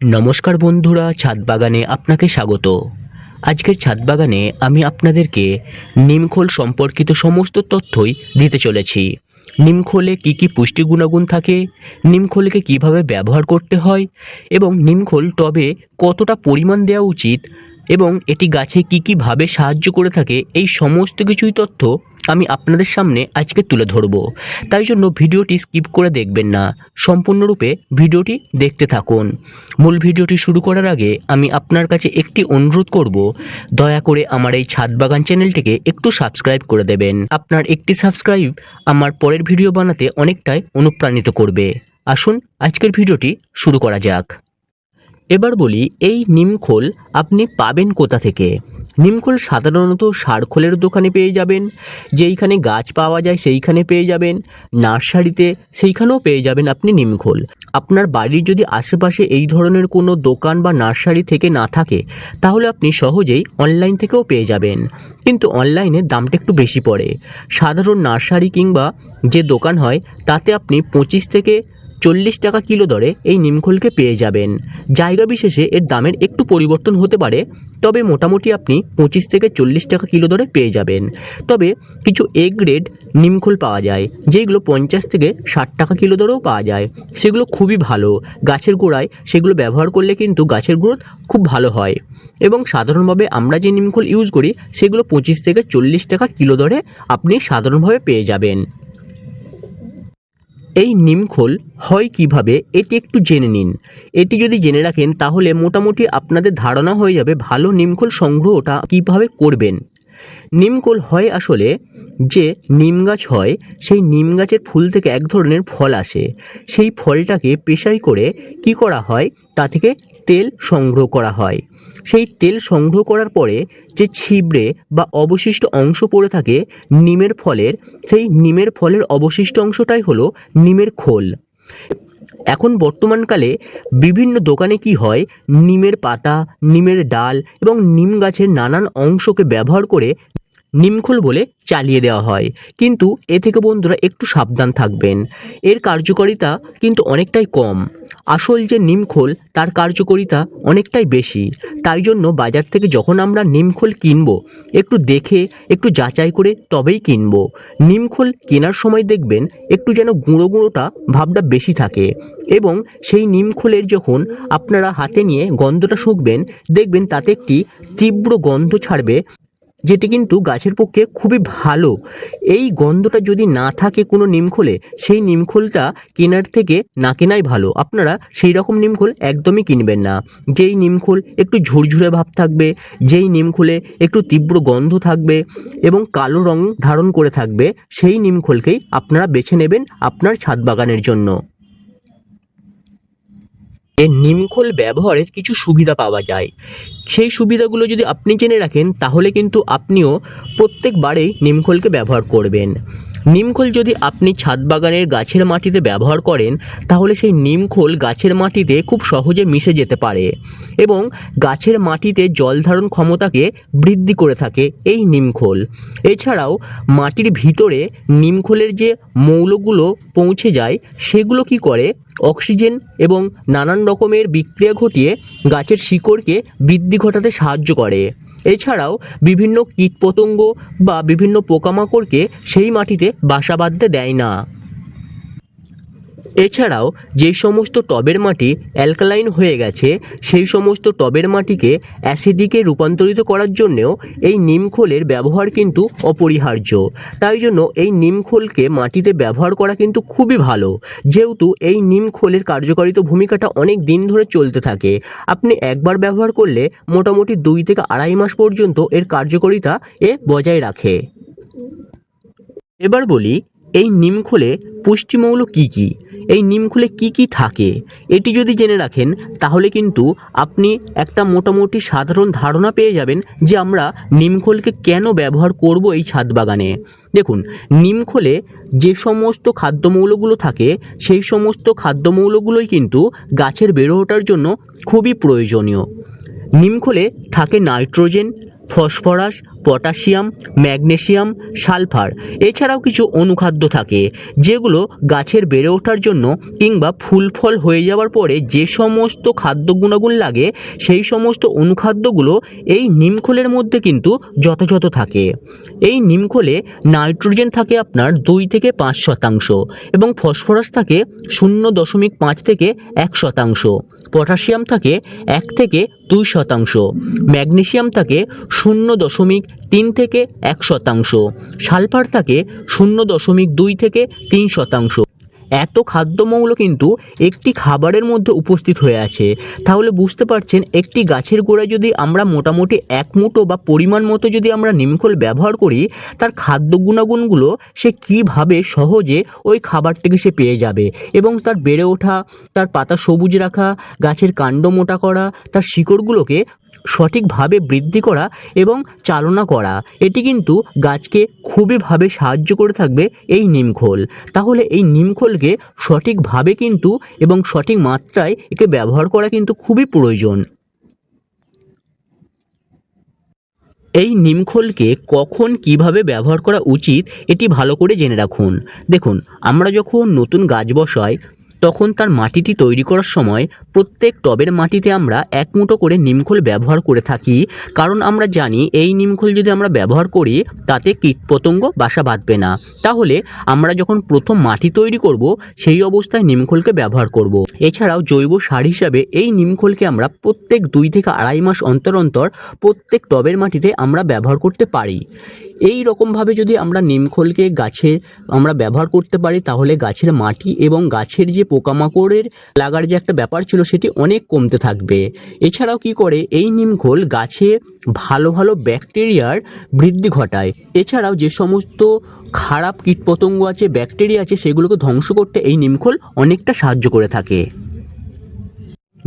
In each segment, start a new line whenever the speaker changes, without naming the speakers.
নমস্কার বন্ধুরা, ছাদ বাগানে আপনাকে স্বাগত। আজকের ছাদ বাগানে আমি আপনাদেরকে নিমখোল সম্পর্কিত সমস্ত তথ্যই দিতে চলেছি। নিমখোলে কি কি পুষ্টি গুণাগুণ থাকে নিমখোলকে কীভাবে ব্যবহার করতে হয়, এবং নিমখোল টবে কতটা পরিমাণ দেওয়া উচিত এবং এটি গাছে কি কি ভাবে সাহায্য করে থাকে, এই সমস্ত কিছুই তথ্য আমি আপনাদের সামনে আজকে তুলে ধরব। তাই জন্য ভিডিওটি স্কিপ করে দেখবেন না, সম্পূর্ণরূপে ভিডিওটি দেখতে থাকুন। মূল ভিডিওটি শুরু করার আগে আমি আপনার কাছে একটি অনুরোধ করব, দয়া করে আমার এই ছাদ বাগান চ্যানেলটিকে একটু সাবস্ক্রাইব করে দেবেন। আপনার একটি সাবস্ক্রাইব আমার পরের ভিডিও বানাতে অনেকটাই অনুপ্রাণিত করবে। আসুন আজকের ভিডিওটি শুরু করা যাক। এবার বলি, এই নিমখোল আপনি পাবেন কোথা থেকে? নিমখোল সাধারণত সারখোলের দোকানে পেয়ে যাবেন, যেইখানে গাছ পাওয়া যায় সেইখানে পেয়ে যাবেন, নার্সারিতে সেইখানেও পেয়ে যাবেন আপনি নিমখোল আপনার বাড়ির যদি আশেপাশে এই ধরনের কোনো দোকান বা নার্সারি থেকে না থাকে, তাহলে আপনি সহজেই অনলাইন থেকেও পেয়ে যাবেন। কিন্তু অনলাইনে দামটা একটু বেশি পড়ে। সাধারণ নার্সারি কিংবা যে দোকান হয়, তাতে আপনি পঁচিশ থেকে চল্লিশ টাকা কিলো দরে এই নিমখোলকে পেয়ে যাবেন। জায়গা বিশেষে এর দামের একটু পরিবর্তন হতে পারে, তবে মোটামুটি আপনি পঁচিশ থেকে চল্লিশ টাকা কিলো দরে পেয়ে যাবেন। তবে কিছু এ গ্রেড নিমখোল পাওয়া যায় যেগুলো পঞ্চাশ থেকে ষাট টাকা কিলো দরেও পাওয়া যায়। সেগুলো খুবই ভালো। গাছের গোড়ায় সেগুলো ব্যবহার করলে কিন্তু গাছের গ্রোথ খুব ভালো হয়। এবং সাধারণভাবে আমরা যে নিমখোল ইউজ করি, সেগুলো পঁচিশ থেকে চল্লিশ টাকা কিলো দরে আপনি সাধারণভাবে পেয়ে যাবেন। এই নিমখোল হয় কীভাবে, এটি একটু জেনে নিন। এটি যদি জেনে রাখেন, তাহলে মোটামুটি আপনাদের ধারণা হয়ে যাবে ভালো নিমখোল সংগ্রহটা কীভাবে করবেন। নিমকোল হয় আসলে যে নিম গাছ হয়, সেই নিম গাছের ফুল থেকে এক ধরনের ফল আসে। সেই ফলটাকে পেশাই করে কি করা হয়? তা থেকে তেল সংগ্রহ করা হয়। সেই তেল সংগ্রহ করার পরে যে ছিবড়ে বা অবশিষ্ট অংশ পড়ে থাকে নিমের ফলের, সেই নিমের ফলের অবশিষ্ট অংশটাই হলো নিমের খোল। এখন বর্তমানকালে বিভিন্ন দোকানে কি হয়, নিমের পাতা, নিমের ডাল এবং নিম গাছের নানান অংশকে ব্যবহার করে নিমখোল বলে চালিয়ে দেওয়া হয়। কিন্তু এ থেকে বন্ধুরা একটু সাবধান থাকবেন। এর কার্যকারিতা কিন্তু অনেকটাই কম। আসল যে নিমখোল, তার কার্যকারিতা অনেকটাই বেশি। তাই জন্য বাজার থেকে যখন আমরা নিমখোল কিনবো, একটু দেখে, একটু যাচাই করে তবেই কিনবো। নিমখোল কেনার সময় দেখবেন একটু যেন গুঁড়ো গুঁড়োটা ভাবটা বেশি থাকে এবং সেই নিমখোলের যখন আপনারা হাতে নিয়ে গন্ধটা শুঁকবেন, দেখবেন তাতে একটি তীব্র গন্ধ ছাড়বে যেটি কিন্তু গাছের পক্ষে খুবই ভালো। এই গন্ধটা যদি না থাকে কোনো নিমখোলে, সেই নিমখোলটা কেনার থেকে না কেনাই ভালো। আপনারা সেই রকম নিমখোল একদমই কিনবেন না। যেই নিমখোল একটু ঝুরঝুরে ভাব থাকবে, যেই নিমখোলে একটু তীব্র গন্ধ থাকবে এবং কালো রং ধারণ করে থাকবে, সেই নিমখোলকেই আপনারা বেছে নেবেন আপনার ছাদ বাগানের জন্য। এই নিমখোল ব্যবহারের কিছু সুবিধা পাওয়া যায়। সেই সুবিধাগুলো যদি আপনি জেনে রাখেন, তাহলে কিন্তু আপনিও প্রত্যেকবারেই নিমখোলকে ব্যবহার করবেন। নিমখোল যদি আপনি ছাদ বাগানের গাছের মাটিতে ব্যবহার করেন, তাহলে সেই নিমখোল গাছের মাটিতে খুব সহজে মিশে যেতে পারে এবং গাছের মাটিতে জল ধারণ ক্ষমতাকে বৃদ্ধি করে থাকে এই নিমখোল। এছাড়াও মাটির ভিতরে নিমখোলের যে মৌলগুলো পৌঁছে যায়, সেগুলো কি করে? অক্সিজেন এবং নানান রকমের বিক্রিয়া ঘটিয়ে গাছের শিকড়কে বৃদ্ধি ঘটাতে সাহায্য করে। এছাড়াও বিভিন্ন কীটপতঙ্গ বা বিভিন্ন পোকামাকড়কে সেই মাটিতে বাসা বাঁধতে দেয় না। এছাড়াও, যে সমস্ত টবের মাটি অ্যালকালাইন হয়ে গেছে, সেই সমস্ত টবের মাটিকে অ্যাসিডিকে রূপান্তরিত করার জন্যেও এই নিমখোলের ব্যবহার কিন্তু অপরিহার্য। তাই জন্য এই নিমখোলকে মাটিতে ব্যবহার করা কিন্তু খুবই ভালো। যেহেতু এই নিমখোলের কার্যকারিত ভূমিকাটা অনেক দিন ধরে চলতে থাকে। আপনি একবার ব্যবহার করলে মোটামুটি দুই থেকে আড়াই মাস পর্যন্ত এর কার্যকারিতা এ বজায় রাখে। এবার বলি, এই নিমখোলে পুষ্টিমৌল কী কি? এই নিমখোলে কি কি থাকে, এটি যদি জেনে রাখেন, তাহলে কিন্তু আপনি একটা মোটামুটি সাধারণ ধারণা পেয়ে যাবেন যে আমরা নিমখোলকে কেন ব্যবহার করব এই ছাদ বাগানে। দেখুন নিমখোলে যে সমস্ত খাদ্যমৌলগুলো থাকে, সেই সমস্ত খাদ্যমৌলগুলোই কিন্তু গাছের বেড়ে ওঠার জন্য খুবই প্রয়োজনীয়। নিমখোলে থাকে nitrogen, phosphorus potassium magnesium sulphur. এছাড়াও কিছু অনুখাদ্য থাকে, যেগুলো গাছের বেড়ে ওঠার জন্য কিংবা ফুল ফল হয়ে যাওয়ার পরে যে সমস্ত খাদ্য গুণাগুণ লাগে, সেই সমস্ত অনুখাদ্যগুলো এই নিমখোলের মধ্যে কিন্তু যথাযথ থাকে। এই নিমখোলে নাইট্রোজেন থাকে আপনার দুই থেকে পাঁচ শতাংশ এবং ফসফরাস থাকে শূন্য দশমিক পাঁচ থেকে এক শতাংশ। পটাশিয়াম থাকে এক থেকে দুই শতাংশ। ম্যাগনেশিয়াম থাকে শূন্য দশমিক তিন থেকে এক শতাংশ। সালফার থাকে শূন্য দশমিক দুই থেকে তিন শতাংশ। এত খাদ্যমৌল কিন্তু একটি খাবারের মধ্যে উপস্থিত হয়ে আছে। তাহলে বুঝতে পারছেন, একটি গাছের গোড়ায় যদি আমরা মোটামুটি এক মুঠো বা পরিমাণ মতো যদি আমরা নিমখোল ব্যবহার করি, তার খাদ্য গুণাগুণগুলো সে কীভাবে সহজে ওই খাবারটিকে সে পেয়ে যাবে এবং তার বেড়ে ওঠা, তার পাতা সবুজ রাখা, গাছের কাণ্ড মোটা করা, তার শিকড়গুলোকে সঠিকভাবে বৃদ্ধি করা এবং চালনা করা। এটি কিন্তু গাছকে খুবইভাবে সাহায্য করে থাকবে এই নিমখোল তাহলে এই নিমখোলকে সঠিকভাবে কিন্তু এবং সঠিক মাত্রায় একে ব্যবহার করা কিন্তু খুবই প্রয়োজন। এই নিমখোলকে কখন কীভাবে ব্যবহার করা উচিত, এটি ভালো করে জেনে রাখুন। দেখুন, আমরা যখন নতুন গাছ বসাই তখন তার মাটিটি তৈরি করার সময় প্রত্যেক টবের মাটিতে আমরা এক মুঠো করে নিমখোল ব্যবহার করে থাকি। কারণ আমরা জানি এই নিমখোল যদি আমরা ব্যবহার করি, তাতে কীটপতঙ্গ বাসা বাঁধবে না। তাহলে আমরা যখন প্রথম মাটি তৈরি করব, সেই অবস্থায় নিমখোলকে ব্যবহার করব। এছাড়াও জৈব সার হিসাবে এই নিমখোলকে আমরা প্রত্যেক দুই থেকে আড়াই মাস অন্তর অন্তর প্রত্যেক টবের মাটিতে আমরা ব্যবহার করতে পারি। এই রকমভাবে যদি আমরা নিমখোলকে গাছে আমরা ব্যবহার করতে পারি, তাহলে গাছের মাটি এবং গাছের যে পোকামাকড়ের লাগার যে একটা ব্যাপার ছিল, সেটি অনেক কমতে থাকবে। এছাড়াও কি করে? এই নিমখোল গাছে ভালো ভালো ব্যাকটেরিয়ার বৃদ্ধি ঘটায়। এছাড়াও যে সমস্ত খারাপ কীটপতঙ্গ আছে, ব্যাকটেরিয়া আছে, সেগুলোকে ধ্বংস করতে এই নিমখোল অনেকটা সাহায্য করে থাকে।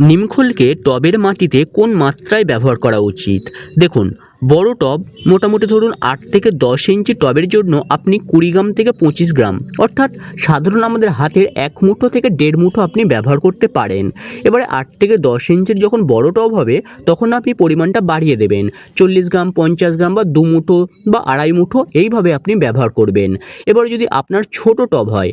নিমখোলকে টবের মাটিতে কোন মাত্রায় ব্যবহার করা উচিত? দেখুন বড় টব মোটামুটি ধরুন আট থেকে দশ ইঞ্চি টবের জন্য আপনি কুড়ি গ্রাম থেকে পঁচিশ গ্রাম। অর্থাৎ সাধারণ আমাদের হাতের এক মুঠো থেকে দেড় মুঠো আপনি ব্যবহার করতে পারেন। এবারে আট থেকে দশ ইঞ্চির যখন বড় টব হবে, তখন আপনি পরিমাণটা বাড়িয়ে দেবেন। চল্লিশ গ্রাম, পঞ্চাশ গ্রাম বা দু মুঠো বা আড়াই মুঠো এইভাবে আপনি ব্যবহার করবেন। এবারে যদি আপনার ছোট টব হয়,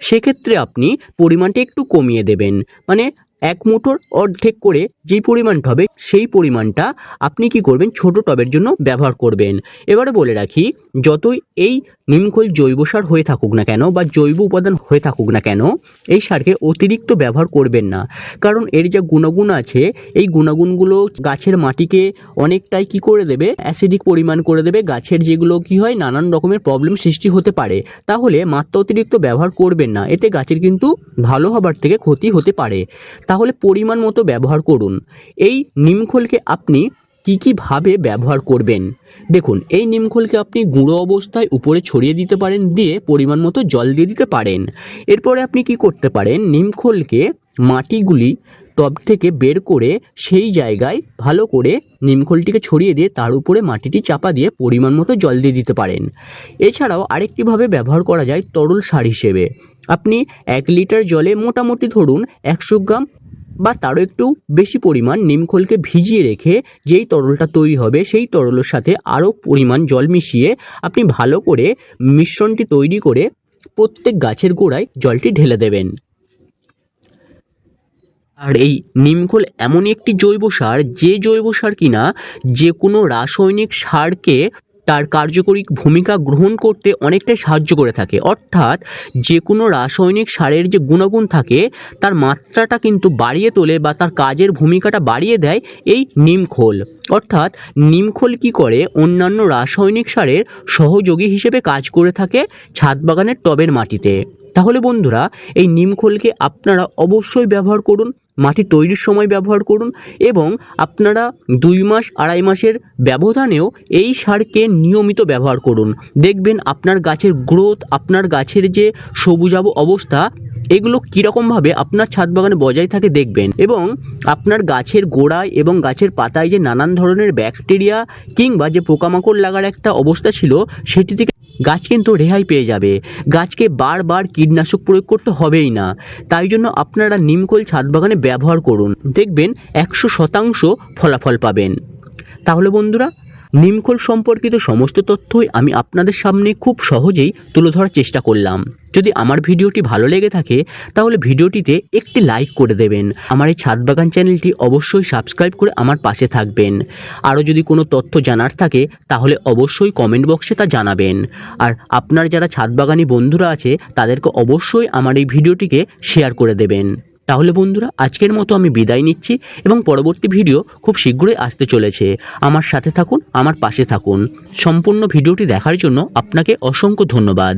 সেক্ষেত্রে আপনি পরিমাণটা একটু কমিয়ে দেবেন। মানে এক মুঠোর অর্ধেক করে যে পরিমাণ টবে, সেই পরিমাণটা আপনি কি করবেন? ছোট টবের জন্য ব্যবহার করবেন। এবারে বলে রাখি, যতই এই নিমখোল জৈব সার হয়ে থাকুক না কেন বা জৈব উপাদান হয়ে থাকুক না কেন, এই সারকে অতিরিক্ত ব্যবহার করবেন না। কারণ এর যা গুণাগুণ আছে, এই গুণাগুণগুলো গাছের মাটিকে অনেকটাই কি করে দেবে? অ্যাসিডিক পরিমাণ করে দেবে। গাছের যেগুলো কি হয়, নানান রকমের প্রবলেম সৃষ্টি হতে পারে। তাহলে মাত্রা অতিরিক্ত ব্যবহার করবেন না। এতে গাছের কিন্তু ভালো হবার থেকে ক্ষতি হতে পারে। তাহলে পরিমাণ মতো ব্যবহার করুন। এই নিমখোলকে আপনি কী কীভাবে ব্যবহার করবেন? দেখুন, এই নিমখোলকে আপনি গুঁড়ো অবস্থায় উপরে ছড়িয়ে দিতে পারেন, দিয়ে পরিমাণ মতো জল দিয়ে দিতে পারেন। এরপরে আপনি কি করতে পারেন? নিমখোলকে মাটিগুলি টব থেকে বের করে সেই জায়গায় ভালো করে নিমখোলটিকে ছড়িয়ে দিয়ে তার উপরে মাটিটি চাপা দিয়ে পরিমাণ মতো জল দিয়ে দিতে পারেন। এছাড়াও আরেকটিভাবে ব্যবহার করা যায় তরল সার হিসেবে। আপনি এক লিটার জলে মোটামুটি ধরুন একশো গ্রাম বা তারও একটু বেশি পরিমাণ নিমখোলকে ভিজিয়ে রেখে যেই তরলটা তৈরি হবে, সেই তরলের সাথে আরও পরিমাণ জল মিশিয়ে আপনি ভালো করে মিশ্রণটি তৈরি করে প্রত্যেক গাছের গোড়ায় জলটি ঢেলে দেবেন। আর এই নিমখোল এমনই একটি জৈব সার, যে জৈব সার কিনা যে কোনো রাসায়নিক সারকে তার কার্যকরী ভূমিকা গ্রহণ করতে অনেকটাই সাহায্য করে থাকে। অর্থাৎ যে কোনো রাসায়নিক সারের যে গুণাগুণ থাকে, তার মাত্রাটা কিন্তু বাড়িয়ে তোলে বা তার কাজের ভূমিকাটা বাড়িয়ে দেয় এই নিমখোল অর্থাৎ নিমখোল কি করে? অন্যান্য রাসায়নিক সারের সহযোগী হিসেবে কাজ করে থাকে ছাদ বাগানের টবের মাটিতে। তাহলে বন্ধুরা, এই নিমখোলকে আপনারা অবশ্যই ব্যবহার করুন। মাটি তৈরির সময় ব্যবহার করুন এবং আপনারা দুই মাস, আড়াই মাসের ব্যবধানেও এই সারকে নিয়মিত ব্যবহার করুন। দেখবেন আপনার গাছের গ্রোথ আপনার গাছের যে সবুজাব অবস্থা এগুলো কীরকমভাবে আপনার ছাদ বাগানে বজায় থাকে দেখবেন এবং আপনার গাছের গোড়ায় এবং গাছের পাতায় যে নানান ধরনের ব্যাকটেরিয়া কিংবা যে পোকামাকড় লাগার একটা অবস্থা ছিল, সেটি থেকে গাছ কিন্তু রেহাই পেয়ে যাবে। গাছকে বারবার কীটনাশক প্রয়োগ করতে হবেই না। তাই জন্য আপনারা নিমকোল ছাদ বাগানে ব্যবহার করুন। দেখবেন একশো শতাংশ ফলাফল পাবেন। তাহলে বন্ধুরা নিমখোল সম্পর্কিত সমস্ত তথ্যই আমি আপনাদের সামনে খুব সহজেই তুলে ধরার চেষ্টা করলাম। যদি আমার ভিডিওটি ভালো লেগে থাকে, তাহলে ভিডিওটিতে একটি লাইক করে দেবেন। আমার এই ছাদ বাগান চ্যানেলটি অবশ্যই সাবস্ক্রাইব করে আমার পাশে থাকবেন। আরও যদি কোনো তথ্য জানার থাকে, তাহলে অবশ্যই কমেন্ট বক্সে তা জানাবেন। আর আপনার যারা ছাদ বাগানি বন্ধুরা আছে, তাদেরকে অবশ্যই আমার এই ভিডিওটিকে শেয়ার করে দেবেন। তাহলে বন্ধুরা, আজকের মতো আমি বিদায় নিচ্ছি এবং পরবর্তী ভিডিও খুব শীঘ্রই আসতে চলেছে। আমার সাথে থাকুন, আমার পাশে থাকুন। সম্পূর্ণ ভিডিওটি দেখার জন্য আপনাকে অসংখ্য ধন্যবাদ।